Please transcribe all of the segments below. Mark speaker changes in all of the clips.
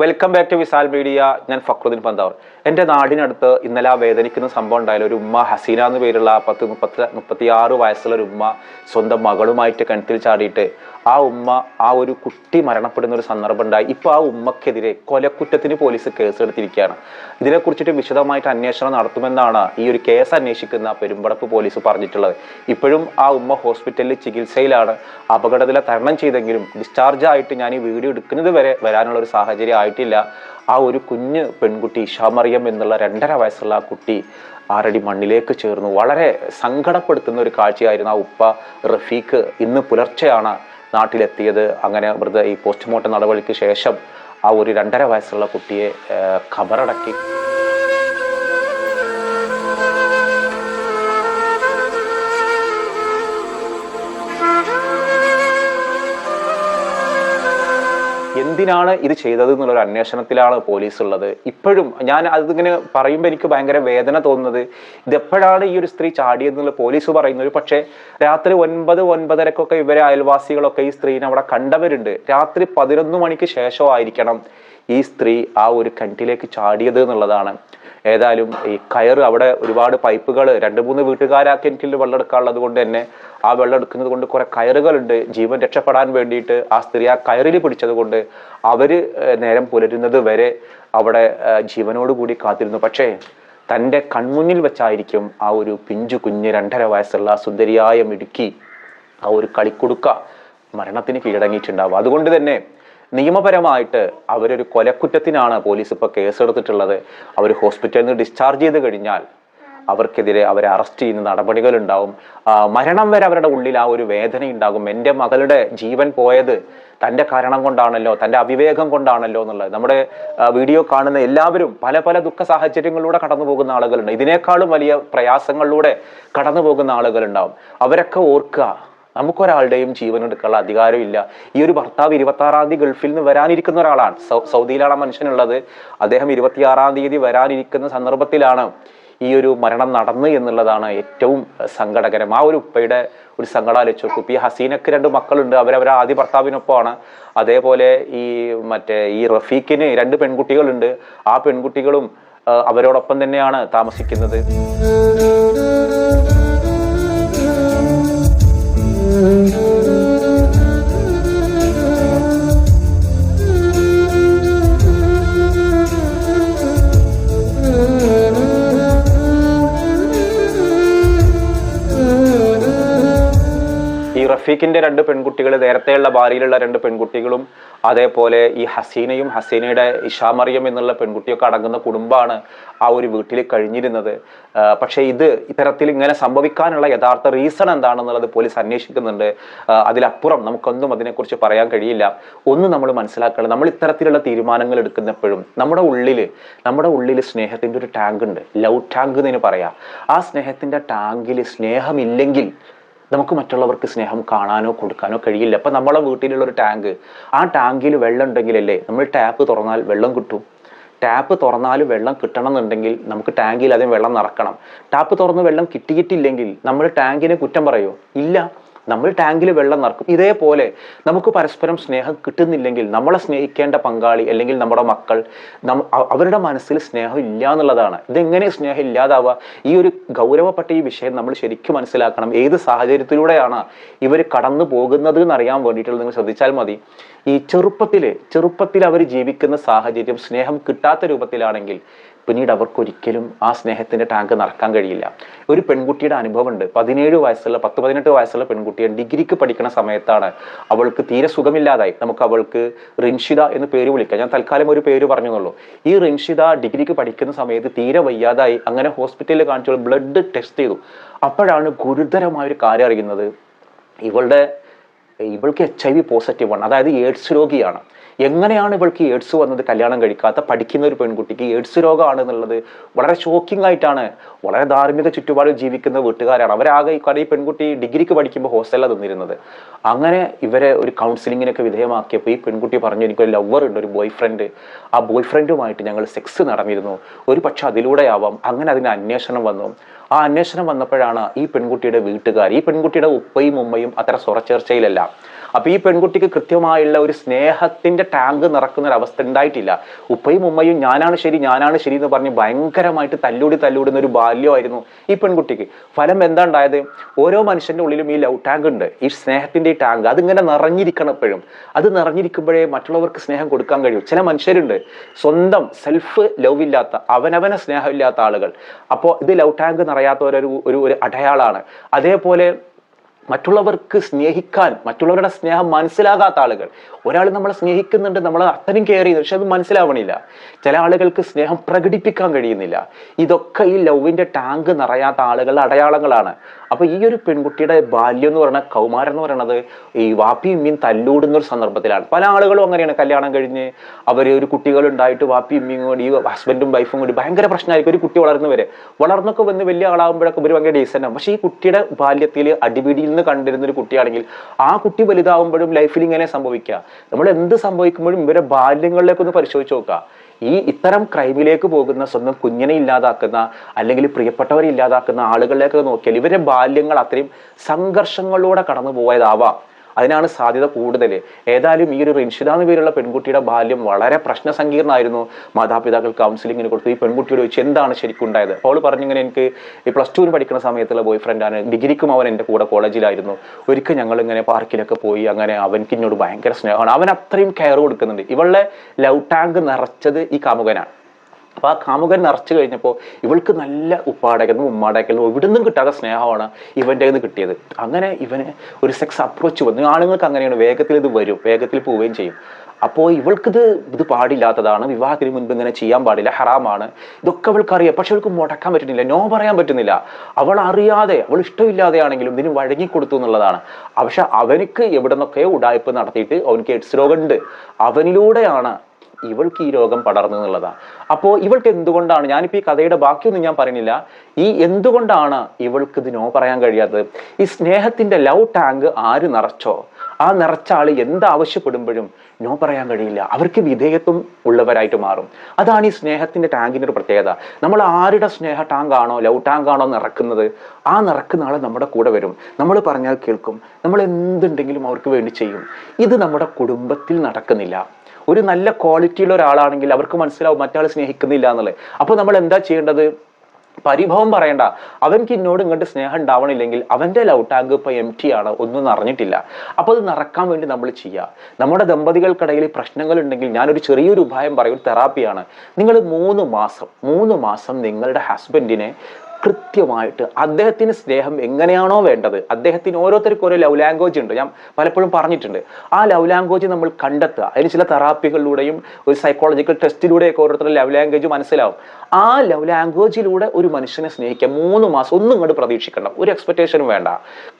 Speaker 1: Welcome back to Visal media ഞാൻ ഫക്രുദ്ദീൻ പന്താവർ. എന്റെ നാടിനടുത്ത് ഇന്നലെ ആ വേദനിക്കുന്ന സംഭവം ഉണ്ടായാലും ഒരു ഉമ്മ ഹസീന എന്ന് പേരുള്ള പത്ത് മുപ്പത്തി മുപ്പത്തി ആറ് വയസ്സുള്ള ഒരു ഉമ്മ സ്വന്തം മകളുമായിട്ട് കിണറ്റിൽ ചാടിയിട്ട് ആ ഉമ്മ ആ ഒരു കുട്ടി മരണപ്പെടുന്ന ഒരു സന്ദർഭം ഉണ്ടായി. ഇപ്പോൾ ആ ഉമ്മക്കെതിരെ കൊലക്കുറ്റത്തിന് പോലീസ് കേസ് കേസെടുത്തിരിക്കുകയാണ്. ഇതിനെക്കുറിച്ചിട്ട് വിശദമായിട്ട് അന്വേഷണം നടത്തുമെന്നാണ് ഈ ഒരു കേസ് അന്വേഷിക്കുന്ന പെരുമ്പടപ്പ് പോലീസ് പറഞ്ഞിട്ടുള്ളത്. ഇപ്പോഴും ആ ഉമ്മ ഹോസ്പിറ്റലിൽ ചികിത്സയിലാണ് അപകടത്തിലെ തരണം ചെയ്തെങ്കിലും ഡിസ്ചാർജ് ആയിട്ട് ഞാൻ ഈ വീഡിയോ എടുക്കുന്നത് വരെ വരാനുള്ള ഒരു സാഹചര്യം ആയിട്ടില്ല ആ ഒരു കുഞ്ഞ് പെൺകുട്ടി ഷാമറിയം എന്നുള്ള രണ്ടര വയസ്സുള്ള ആ കുട്ടി ആറടി മണ്ണിലേക്ക് ചേർന്നു. വളരെ സങ്കടപ്പെടുത്തുന്ന ഒരു കാഴ്ചയായിരുന്നു ആ ഉപ്പ റഫീഖ് ഇന്ന് പുലർച്ചെയാണ് നാട്ടിലെത്തിയത്. അങ്ങനെ മൃത ഈ പോസ്റ്റ്മോർട്ടം നടപടിക്ക് ശേഷം ആ ഒരു രണ്ടര വയസ്സുള്ള കുട്ടിയെ ഖബറടക്കി എന്തിനാണ് ഇത് ചെയ്തത് എന്നുള്ളൊരു അന്വേഷണത്തിലാണ് പോലീസ് ഉള്ളത് ഇപ്പോഴും ഞാൻ അതിങ്ങനെ പറയുമ്പോൾ എനിക്ക് ഭയങ്കര വേദന തോന്നുന്നത് ഇതെപ്പോഴാണ് ഈ ഒരു സ്ത്രീ ചാടിയതെന്നുള്ള പോലീസ് പറയുന്നത്. പക്ഷേ രാത്രി ഒൻപത് ഒൻപതരക്കൊക്കെ ഇവരെ അയൽവാസികളൊക്കെ ഈ സ്ത്രീനെ അവിടെ കണ്ടവരുണ്ട്. രാത്രി പതിനൊന്ന് മണിക്ക് ശേഷമായിരിക്കണം ഈ സ്ത്രീ ആ ഒരു കിണറ്റിലേക്ക് ചാടിയത് എന്നുള്ളതാണ്. ഏതായാലും ഈ കയറ് അവിടെ ഒരുപാട് പൈപ്പുകൾ രണ്ട് മൂന്ന് വീട്ടുകാരാ കിണറ്റിൽ വെള്ളം എടുക്കാനുള്ളത് കൊണ്ട് തന്നെ ആ വെള്ളം എടുക്കുന്നത് കൊണ്ട് കുറെ കയറുകളുണ്ട്. ജീവൻ രക്ഷപ്പെടാൻ വേണ്ടിയിട്ട് ആ സ്ത്രീ ആ കയറിൽ പിടിച്ചത് കൊണ്ട് അവർ നേരം പുലരുന്നത് വരെ അവിടെ ജീവനോട് കൂടി കാത്തിരുന്നു. പക്ഷേ തന്റെ കൺമുന്നിൽ വെച്ചായിരിക്കും ആ ഒരു പിഞ്ചു കുഞ്ഞ് രണ്ടര വയസ്സുള്ള സുന്ദരിയായ മിടുക്കി ആ ഒരു കളിക്കുടുക്ക മരണത്തിന് കീഴടങ്ങിയിട്ടുണ്ടാവുക. അതുകൊണ്ട് തന്നെ നിയമപരമായിട്ട് അവരൊരു കൊലക്കുറ്റത്തിനാണ് പോലീസ് ഇപ്പോൾ കേസെടുത്തിട്ടുള്ളത്. അവർ ഹോസ്പിറ്റലിൽ നിന്ന് ഡിസ്ചാർജ് ചെയ്ത് കഴിഞ്ഞാൽ അവർക്കെതിരെ അവരെ അറസ്റ്റ് ചെയ്യുന്ന നടപടികൾ ഉണ്ടാവും മരണം വരെ അവരുടെ ഉള്ളിൽ ആ ഒരു വേദന ഉണ്ടാകും എന്റെ മകളുടെ ജീവൻ പോയത് തന്റെ കാരണം കൊണ്ടാണല്ലോ തന്റെ അവിവേകം കൊണ്ടാണല്ലോ എന്നുള്ളത്. നമ്മുടെ വീഡിയോ കാണുന്ന എല്ലാവരും പല പല ദുഃഖ സാഹചര്യങ്ങളിലൂടെ കടന്നു പോകുന്ന ആളുകളുണ്ട്. ഇതിനേക്കാളും വലിയ പ്രയാസങ്ങളിലൂടെ കടന്നു പോകുന്ന ആളുകളുണ്ടാവും. അവരൊക്കെ ഓർക്കുക നമുക്കൊരാളുടെയും ജീവൻ എടുക്കാനുള്ള അധികാരമില്ല. ഈ ഒരു ഭർത്താവ് ഇരുപത്തി ആറാം തീയതി ഗൾഫിൽ നിന്ന് വരാനിരിക്കുന്ന ഒരാളാണ്. സൗദിയിലാണ് മനുഷ്യനുള്ളത്. അദ്ദേഹം ഇരുപത്തിയാറാം തീയതി വരാനിരിക്കുന്ന സന്ദർഭത്തിലാണ് ഈ ഒരു മരണം നടന്നു എന്നുള്ളതാണ് ഏറ്റവും സങ്കടകരം. ആ ഒരു ഉപ്പയുടെ ഒരു സങ്കടം ആലോചിച്ചു നോക്കും. ഈ ഹസീനക്ക് രണ്ട് മക്കളുണ്ട്. അവരവരെ ആദ്യ ഭർത്താവിനൊപ്പമാണ്. അതേപോലെ ഈ മറ്റേ ഈ റഫീഖിന് രണ്ട് പെൺകുട്ടികളുണ്ട്. ആ പെൺകുട്ടികളും അവരോടൊപ്പം തന്നെയാണ് താമസിക്കുന്നത്. ഈ റഫീഖിന്റെ രണ്ട് പെൺകുട്ടികൾ നേരത്തെയുള്ള ഭാര്യയിലുള്ള രണ്ട് പെൺകുട്ടികളും അതേപോലെ ഈ ഹസീനയും ഹസീനയുടെ ഇഷാമറിയം എന്നുള്ള പെൺകുട്ടിയൊക്കെ അടങ്ങുന്ന കുടുംബമാണ് ആ ഒരു വീട്ടിൽ കഴിഞ്ഞിരുന്നത്. പക്ഷേ ഇത് ഇത്തരത്തിൽ ഇങ്ങനെ സംഭവിക്കാനുള്ള യഥാർത്ഥ റീസൺ എന്താണെന്നുള്ളത് പോലീസ് അന്വേഷിക്കുന്നുണ്ട്. അതിലപ്പുറം നമുക്കൊന്നും അതിനെക്കുറിച്ച് പറയാൻ കഴിയില്ല. ഒന്ന് നമ്മൾ മനസ്സിലാക്കണം നമ്മൾ ഇത്തരത്തിലുള്ള തീരുമാനങ്ങൾ എടുക്കുന്നപ്പോഴും നമ്മുടെ ഉള്ളിൽ നമ്മുടെ ഉള്ളിൽ സ്നേഹത്തിന്റെ ഒരു ടാങ്ക് ഉണ്ട് ലവ് ടാങ്ക് എന്ന് പറയാം. ആ സ്നേഹത്തിന്റെ ടാങ്കിൽ സ്നേഹമില്ലെങ്കിൽ നമുക്ക് മറ്റുള്ളവർക്ക് സ്നേഹം കാണാനോ കൊടുക്കാനോ കഴിയില്ല. അപ്പം നമ്മളെ വീട്ടിലുള്ള ഒരു ടാങ്ക് ആ ടാങ്കിൽ വെള്ളം ഉണ്ടെങ്കിലല്ലേ നമ്മൾ ടാപ്പ് തുറന്നാൽ വെള്ളം കിട്ടും. ടാപ്പ് തുറന്നാൽ വെള്ളം കിട്ടണം എന്നുണ്ടെങ്കിൽ നമുക്ക് ടാങ്കിൽ ആദ്യം വെള്ളം നിറക്കണം. ടാപ്പ് തുറന്ന് വെള്ളം കിട്ടിയിട്ടില്ലെങ്കിൽ നമ്മൾ ടാങ്കിനെ കുറ്റം പറയോ? ഇല്ല. നമ്മൾ ടാങ്കിൽ വെള്ളം നിറക്കും ഇതേപോലെ നമുക്ക് പരസ്പരം സ്നേഹം കിട്ടുന്നില്ലെങ്കിൽ നമ്മളെ സ്നേഹിക്കേണ്ട പങ്കാളി അല്ലെങ്കിൽ നമ്മുടെ മക്കൾ അവരുടെ മനസ്സിൽ സ്നേഹം ഇല്ല എന്നുള്ളതാണ്. ഇതെങ്ങനെ സ്നേഹം ഇല്ലാതാവുക? ഈ ഒരു ഗൗരവപ്പെട്ട ഈ വിഷയം നമ്മൾ ശരിക്കും മനസ്സിലാക്കണം. ഏത് സാഹചര്യത്തിലൂടെയാണ് ഇവർ കടന്നു പോകുന്നത് എന്നറിയാൻ വേണ്ടിയിട്ടുള്ള നിങ്ങൾ ശ്രദ്ധിച്ചാൽ മതി. ഈ ചെറുപ്പത്തിൽ ചെറുപ്പത്തിൽ അവർ ജീവിക്കുന്ന സാഹചര്യം സ്നേഹം കിട്ടാത്ത രൂപത്തിലാണെങ്കിൽ പിന്നീട് അവർക്കൊരിക്കലും ആ സ്നേഹത്തിന്റെ ടാങ്ക് നടക്കാൻ കഴിയില്ല. ഒരു പെൺകുട്ടിയുടെ അനുഭവം ഉണ്ട് പതിനേഴ് വയസ്സുള്ള പത്ത് പതിനെട്ട് വയസ്സുള്ള പെൺകുട്ടിയെ ഡിഗ്രിക്ക് പഠിക്കുന്ന സമയത്താണ് അവൾക്ക് തീരെ സുഖമില്ലാതായി. നമുക്ക് അവൾക്ക് റിൻഷിത എന്ന് പേര് വിളിക്കാം. ഞാൻ തൽക്കാലം ഒരു പേര് പറഞ്ഞെന്നുള്ളൂ ഈ റിൻഷിത ഡിഗ്രിക്ക് പഠിക്കുന്ന സമയത്ത് തീരെ വയ്യാതായി. അങ്ങനെ ഹോസ്പിറ്റലിൽ കാണിച്ചു ബ്ലഡ് ടെസ്റ്റ് ചെയ്തു. അപ്പോഴാണ് ഗുരുതരമായ ഒരു കാര്യം അറിയുന്നത്. ഇവളുടെ ഇവൾക്ക് എച്ച് ഐ വി പോസിറ്റീവ് ആണ്. അതായത് എയ്ഡ്സ് രോഗിയാണ്. എങ്ങനെയാണ് ഇവൾക്ക് എയ്ഡ്സ് വന്നത് കല്യാണം കഴിക്കാത്ത പഠിക്കുന്ന ഒരു പെൺകുട്ടിക്ക്? എയ്ഡ്സ് രോഗമാണ് എന്നുള്ളത് വളരെ ഷോക്കിംഗ് ആയിട്ടാണ്. വളരെ ധാർമ്മിക ചുറ്റുപാടിൽ ജീവിക്കുന്ന വീട്ടുകാരാണ്. അവരാകെ ഈ പെൺകുട്ടി ഡിഗ്രിക്ക് പഠിക്കുമ്പോൾ ഹോസ്റ്റലിലാണ് നിന്നിരുന്നത്. അങ്ങനെ ഇവരെ ഒരു കൗൺസിലിങ്ങിനൊക്കെ വിധേയമാക്കിയപ്പോൾ ഈ പെൺകുട്ടി പറഞ്ഞു എനിക്കൊരു ലവർ ഉണ്ട് ഒരു ബോയ് ഫ്രണ്ട് ആ ബോയ് ഫ്രണ്ടുമായിട്ട് ഞങ്ങൾ സെക്സ് നടന്നിരുന്നു. ഒരു പക്ഷെ അതിലൂടെയാവാം. അങ്ങനെ അതിന് അന്വേഷണം വന്നു. ആ അന്വേഷണം വന്നപ്പോഴാണ് ഈ പെൺകുട്ടിയുടെ വീട്ടുകാർ ഈ പെൺകുട്ടിയുടെ ഉപ്പയും ഉമ്മയും അത്ര സ്വറച്ചേർച്ചയിലല്ല അപ്പൊ ഈ പെൺകുട്ടിക്ക് കൃത്യമായുള്ള ഒരു സ്നേഹത്തിന്റെ ടാങ്ക് നിറക്കുന്ന ഒരു അവസ്ഥ ഉണ്ടായിട്ടില്ല. ഉപ്പയും ഉമ്മയും ഞാനാണ് ശരി ഞാനാണ് ശരി എന്ന് പറഞ്ഞ് ഭയങ്കരമായിട്ട് തല്ലൂടി തല്ലൂടുന്ന ഒരു ബാല്യമായിരുന്നു ഈ പെൺകുട്ടിക്ക്. ഫലം എന്താ ഉണ്ടായത് ഓരോ മനുഷ്യന്റെ ഉള്ളിലും ഈ ലവ് ടാങ്ക് ഉണ്ട്. ഈ സ്നേഹത്തിന്റെ ഈ ടാങ്ക് അതിങ്ങനെ നിറഞ്ഞിരിക്കണപ്പോഴും അത് നിറഞ്ഞിരിക്കുമ്പോഴേ മറ്റുള്ളവർക്ക് സ്നേഹം കൊടുക്കാൻ കഴിയും. ചില മനുഷ്യരുണ്ട് സ്വന്തം സെൽഫ് ലവ് ഇല്ലാത്ത അവനവനെ സ്നേഹമില്ലാത്ത ആളുകൾ. അപ്പോൾ ഇത് ലവ് ടാങ്ക് നിറയാത്തവരൊരു ഒരു ഒരു അടയാളാണ്. അതേപോലെ മറ്റുള്ളവർക്ക് സ്നേഹിക്കാൻ മറ്റുള്ളവരുടെ സ്നേഹം മനസ്സിലാകാത്ത ആളുകൾ. ഒരാൾ നമ്മളെ സ്നേഹിക്കുന്നുണ്ട് നമ്മൾ അത്രയും കെയർ ചെയ്യുന്നു പക്ഷെ അത് മനസ്സിലാവണില്ല. ചില ആളുകൾക്ക് സ്നേഹം പ്രകടിപ്പിക്കാൻ കഴിയുന്നില്ല. ഇതൊക്കെ ഈ ലവിന്റെ ടാങ്ക് നിറയാത്ത ആളുകളുടെ അടയാളങ്ങളാണ്. അപ്പൊ ഈ ഒരു പെൺകുട്ടിയുടെ ബാല്യം എന്ന് പറയുന്ന കൗമാരം എന്ന് പറയുന്നത് ഈ വാപ്പിയും ഇമ്മിയും തല്ലൂടുന്ന ഒരു സന്ദർഭത്തിലാണ്. പല ആളുകളും അങ്ങനെയാണ്. കല്യാണം കഴിഞ്ഞ് അവർ ഒരു കുട്ടികൾ ഉണ്ടായിട്ട് വാപ്പി ഉമ്മയും കൂടി ഈ ഹസ്ബൻഡും വൈഫും കൂടി ഭയങ്കര പ്രശ്നമായിരിക്കും. ഒരു കുട്ടി വളർന്നവരെ വളർന്നൊക്കെ വന്ന് വലിയ ആളാകുമ്പോഴൊക്കെ ഒരു ഭയങ്കര ഡീസന്റ് ആണ്. പക്ഷേ ഈ കുട്ടിയുടെ ബാല്യത്തിൽ അടിപിടിയിൽ നിന്ന് കണ്ടിരുന്ന ഒരു കുട്ടിയാണെങ്കിൽ ആ കുട്ടി വലുതാവുമ്പോഴും ലൈഫിൽ ഇങ്ങനെ സംഭവിക്കുക. നമ്മൾ എന്ത് സംഭവിക്കുമ്പോഴും ഇവരെ ബാല്യങ്ങളിലേക്ക് ഒന്ന് പരിശോധിച്ച് നോക്കുക. ഈ ഇത്തരം ക്രൈമിലേക്ക് പോകുന്ന സ്വന്തം കുഞ്ഞിനെ ഇല്ലാതാക്കുന്ന അല്ലെങ്കിൽ പ്രിയപ്പെട്ടവരെ ഇല്ലാതാക്കുന്ന ആളുകളിലേക്ക് നോക്കിയാൽ ഇവരുടെ ബാല്യങ്ങൾ അത്രയും സംഘർഷങ്ങളിലൂടെ കടന്നു പോയതാവാം അതിനാണ് സാധ്യത കൂടുതൽ ഏതായാലും ഈ ഒരു റിൻഷിത എന്ന പേരുള്ള പെൺകുട്ടിയുടെ ബാല്യം വളരെ പ്രശ്ന സങ്കീർണമായിരുന്നു മാതാപിതാക്കൾ കൗൺസിലിങ്ങിന് കൊടുത്തു. ഈ പെൺകുട്ടിയോട് ചോദിച്ചു എന്താണ് ശരിക്കും ഉണ്ടായത് പറഞ്ഞു പറഞ്ഞിങ്ങനെ എനിക്ക് ഈ പ്ലസ് ടുവിന് പഠിക്കുന്ന സമയത്തുള്ള ബോയ് ഫ്രണ്ടാണ് ഡിഗ്രിക്കും അവൻ എന്റെ കൂടെ കോളേജിലായിരുന്നു. ഒരിക്കൽ ഞങ്ങൾ ഇങ്ങനെ പാർക്കിലൊക്കെ പോയി അങ്ങനെ അവൻക്ക് ഭയങ്കര സ്നേഹമാണ്. അവൻ അത്രയും കെയർ കൊടുക്കുന്നുണ്ട്. ഇവളുടെ ലവ് ടാങ്ക് നിറച്ചത് ഈ കാമുകനാണ്. അപ്പൊ ആ കാമുകൻ നിറച്ചു കഴിഞ്ഞപ്പോൾ ഇവൾക്ക് നല്ല ഉപ്പാടയ്ക്കുന്നു ഉമ്മാടയ്ക്കുന്നു ഇവിടെ നിന്നും കിട്ടാത്ത സ്നേഹമാണ് ഇവന്റെ നിന്ന് കിട്ടിയത്. അങ്ങനെ ഇവന് ഒരു സെക്സ് അപ്രോച്ച് വന്നു. ആണുങ്ങൾക്ക് അങ്ങനെയാണ്. വേഗത്തിൽ ഇത് വരും. വേഗത്തിൽ പോവുകയും ചെയ്യും. അപ്പോൾ ഇവൾക്കിത് ഇത് പാടില്ലാത്തതാണ്. വിവാഹത്തിന് മുൻപ് ഇങ്ങനെ ചെയ്യാൻ പാടില്ല. ഹറാമാണ്. ഇതൊക്കെ അവൾക്ക് അറിയാം പക്ഷെ അവൾക്ക് മുടക്കാൻ പറ്റുന്നില്ല. നോ പറയാൻ പറ്റുന്നില്ല. അവൾ അറിയാതെ അവൾ ഇഷ്ടമില്ലാതെയാണെങ്കിലും ഇതിന് വഴങ്ങിക്കൊടുത്തു എന്നുള്ളതാണ്. പക്ഷെ അവനക്ക് എവിടെ നിന്നൊക്കെ ഉടായ്പ നടത്തിയിട്ട് അവനക്ക് എഡ്സ് രോഗമുണ്ട്. അവനിലൂടെയാണ് ഇവൾക്ക് ഈ രോഗം പടർന്നു എന്നുള്ളതാണ് അപ്പോൾ ഇവൾക്ക് എന്തുകൊണ്ടാണ് ഞാനിപ്പോൾ ഈ കഥയുടെ ബാക്കിയൊന്നും ഞാൻ പറയുന്നില്ല. ഈ എന്തുകൊണ്ടാണ് ഇവൾക്ക് ഇത് നോ പറയാൻ കഴിയാത്തത്? ഈ സ്നേഹത്തിന്റെ ലവ് ടാങ്ക് ആര് നിറച്ചോ? ആ നിറച്ച ആൾ എന്താവശ്യപ്പെടുമ്പോഴും നോ പറയാൻ കഴിയില്ല. അവർക്ക് വിധേയത്വം ഉള്ളവരായിട്ട് മാറും. അതാണ് ഈ സ്നേഹത്തിന്റെ ടാങ്കിന്റെ ഒരു പ്രത്യേകത. നമ്മൾ ആരുടെ സ്നേഹ ടാങ്ക് ആണോ ലവ് ടാങ്ക് ആണോ നിറക്കുന്നത്? ആ നിറക്കുന്ന ആൾ നമ്മുടെ കൂടെ വരും. നമ്മൾ പറഞ്ഞാൽ കേൾക്കും. നമ്മൾ എന്തുണ്ടെങ്കിലും അവർക്ക് വേണ്ടി ചെയ്യും. ഇത് നമ്മുടെ കുടുംബത്തിൽ നടക്കുന്നില്ല. ഒരു നല്ല ക്വാളിറ്റിയുള്ള ഒരാളാണെങ്കിൽ അവർക്ക് മനസ്സിലാവും മറ്റാൾ സ്നേഹിക്കുന്നില്ല എന്നുള്ളത്. അപ്പോൾ നമ്മൾ എന്താ ചെയ്യേണ്ടത്? പരിഭവം പറയണ്ട. അവൻക്ക് എന്നോട് ഇങ്ങോട്ട് സ്നേഹം ഉണ്ടാവണില്ലെങ്കിൽ അവന്റെ ലവ് ടാങ്ക് ഇപ്പോൾ എം ടി ആണ് ഒന്നും നിറഞ്ഞിട്ടില്ല. അപ്പോൾ അത് നടക്കാൻ വേണ്ടി നമ്മൾ ചെയ്യുക നമ്മുടെ ദമ്പതികൾക്കിടയിൽ പ്രശ്നങ്ങൾ ഉണ്ടെങ്കിൽ ഞാനൊരു ചെറിയൊരു ഉപായം പറയും തെറാപ്പിയാണ് നിങ്ങൾ മൂന്ന് മാസം മൂന്ന് മാസം നിങ്ങളുടെ ഹസ്ബൻഡിനെ കൃത്യമായിട്ട് അദ്ദേഹത്തിന് സ്നേഹം എങ്ങനെയാണോ വേണ്ടത്? അദ്ദേഹത്തിന് ഓരോരുത്തർക്കും ഓരോ ലവ് ലാംഗ്വേജ് ഉണ്ട്. ഞാൻ പലപ്പോഴും പറഞ്ഞിട്ടുണ്ട്. ആ ലവ് ലാംഗ്വേജ് നമ്മൾ കണ്ടെത്തുക. അതിന് ചില തെറാപ്പികളിലൂടെയും ഒരു സൈക്കോളജിക്കൽ ടെസ്റ്റിലൂടെയൊക്കെ ഓരോരുത്തരുടെ ലവ് ലാംഗ്വേജ് മനസ്സിലാവും. ആ ലവ് ലാംഗ്വേജിലൂടെ ഒരു മനുഷ്യനെ സ്നേഹിക്കുക. മൂന്ന് മാസം ഒന്നും ഇങ്ങോട്ട് പ്രതീക്ഷിക്കണം ഒരു എക്സ്പെക്ടേഷനും വേണ്ട.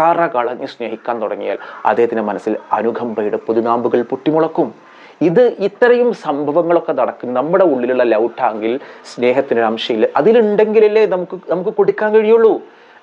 Speaker 1: കറ കളഞ്ഞ് സ്നേഹിക്കാൻ തുടങ്ങിയാൽ അദ്ദേഹത്തിന്റെ മനസ്സിൽ അനുകമ്പയുടെ പുതുനാമ്പുകൾ പൊട്ടിമുളക്കും. ഇത് ഇത്രയും സംഭവങ്ങളൊക്കെ നടക്കും. നമ്മുടെ ഉള്ളിലുള്ള ലവ് ടാങ്കിൽ സ്നേഹത്തിനൊരു അംശയിൽ അതിലുണ്ടെങ്കിലല്ലേ നമുക്ക് നമുക്ക് കൊടുക്കാൻ കഴിയുള്ളൂ.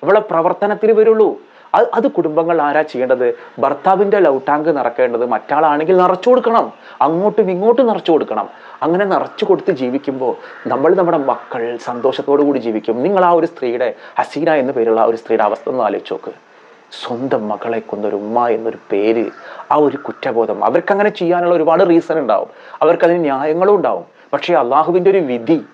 Speaker 1: നമ്മളെ പ്രവർത്തനത്തിന് വരുള്ളൂ. അത് അത് കുടുംബങ്ങൾ ആരാ ചെയ്യേണ്ടത്? ഭർത്താവിന്റെ ലവ് ടാങ്ക് നിറക്കേണ്ടത് മറ്റാളാണെങ്കിൽ നിറച്ചു കൊടുക്കണം. അങ്ങോട്ടും ഇങ്ങോട്ടും നിറച്ചു കൊടുക്കണം. അങ്ങനെ നിറച്ചു കൊടുത്ത് ജീവിക്കുമ്പോൾ നമ്മൾ നമ്മുടെ മക്കൾ സന്തോഷത്തോടു കൂടി ജീവിക്കും. നിങ്ങൾ ആ ഒരു സ്ത്രീയുടെ ഹസീന എന്ന പേരുള്ള ഒരു സ്ത്രീയുടെ അവസ്ഥ ഒന്ന് ആലോചിച്ച് നോക്ക്. സ്വന്തം മകളെ കൊന്നൊരു ഉമ്മ എന്നൊരു പേര് ആ ഒരു കുറ്റബോധം. അവർക്ക് അങ്ങനെ ചെയ്യാനുള്ള ഒരുപാട് റീസൺ ഉണ്ടാവും. അവർക്ക് അതിന് ന്യായങ്ങളും ഉണ്ടാവും. പക്ഷേ അള്ളാഹുവിന്റെ ഒരു വിധി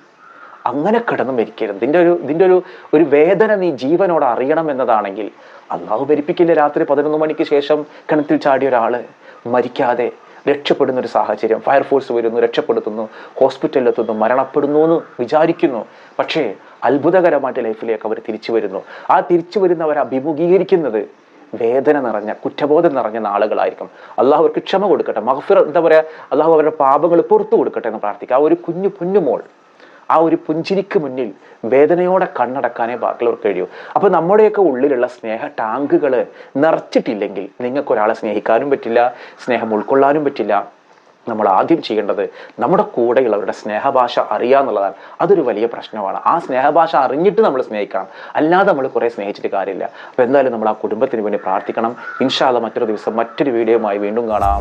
Speaker 1: അങ്ങനെ കിടന്നു മരിക്കരുത്. ഇതിന്റെ ഒരു ഇതിന്റെ ഒരു ഒരു വേദന നീ ജീവനോട് അറിയണം എന്നതാണെങ്കിൽ അള്ളാഹു ഭരിപ്പിക്കില്ല രാത്രി പതിനൊന്ന് മണിക്ക് ശേഷം കിണറ്റിൽ ചാടിയ ഒരാൾ മരിക്കാതെ രക്ഷപ്പെടുന്ന ഒരു സാഹചര്യം ഫയർഫോഴ്സ് വരുന്നു രക്ഷപ്പെടുത്തുന്നു ഹോസ്പിറ്റലിലെത്തുന്നു മരണപ്പെടുന്നു എന്ന് വിചാരിക്കുന്നു. പക്ഷേ അത്ഭുതകരമായിട്ട് ലൈഫിലേക്ക് അവർ തിരിച്ചു വരുന്നു. ആ തിരിച്ചു വരുന്നവർ അഭിമുഖീകരിക്കുന്നത് വേദന നിറഞ്ഞ കുറ്റബോധം നിറഞ്ഞ നാളുകളായിരിക്കും. അള്ളാഹു അവർക്ക് ക്ഷമ കൊടുക്കട്ടെ. മഹഫിർ എന്താ പറയുക അള്ളാഹു അവരുടെ പാപങ്ങൾ പുറത്തു കൊടുക്കട്ടെ എന്ന് പ്രാർത്ഥിക്കുക. ആ ഒരു കുഞ്ഞു കുഞ്ഞുമോൾ ആ ഒരു പുഞ്ചിരിക്ക് മുന്നിൽ വേദനയോടെ കണ്ണടക്കാനേ ബാക്കിയുള്ളവർക്ക് കഴിയൂ. അപ്പോൾ നമ്മുടെയൊക്കെ ഉള്ളിലുള്ള സ്നേഹ ടാങ്കുകൾ നിറച്ചിട്ടില്ലെങ്കിൽ നിങ്ങൾക്ക് ഒരാളെ സ്നേഹിക്കാനും പറ്റില്ല സ്നേഹം ഉൾക്കൊള്ളാനും പറ്റില്ല. നമ്മൾ ആദ്യം ചെയ്യേണ്ടത് നമ്മുടെ കൂടെയുള്ളവരുടെ സ്നേഹഭാഷ അറിയുക എന്നുള്ളതാണ്. അതൊരു വലിയ പ്രശ്നമാണ്. ആ സ്നേഹഭാഷ അറിഞ്ഞിട്ട് നമ്മൾ സ്നേഹിക്കണം. അല്ലാതെ നമ്മൾ കുറേ സ്നേഹിച്ചിട്ട് കാര്യമില്ല. അപ്പോൾ എന്തായാലും നമ്മൾ ആ കുടുംബത്തിന് വേണ്ടി പ്രാർത്ഥിക്കണം. ഇൻഷാല്ല മറ്റൊരു ദിവസം മറ്റൊരു വീഡിയോയുമായി വീണ്ടും കാണാം.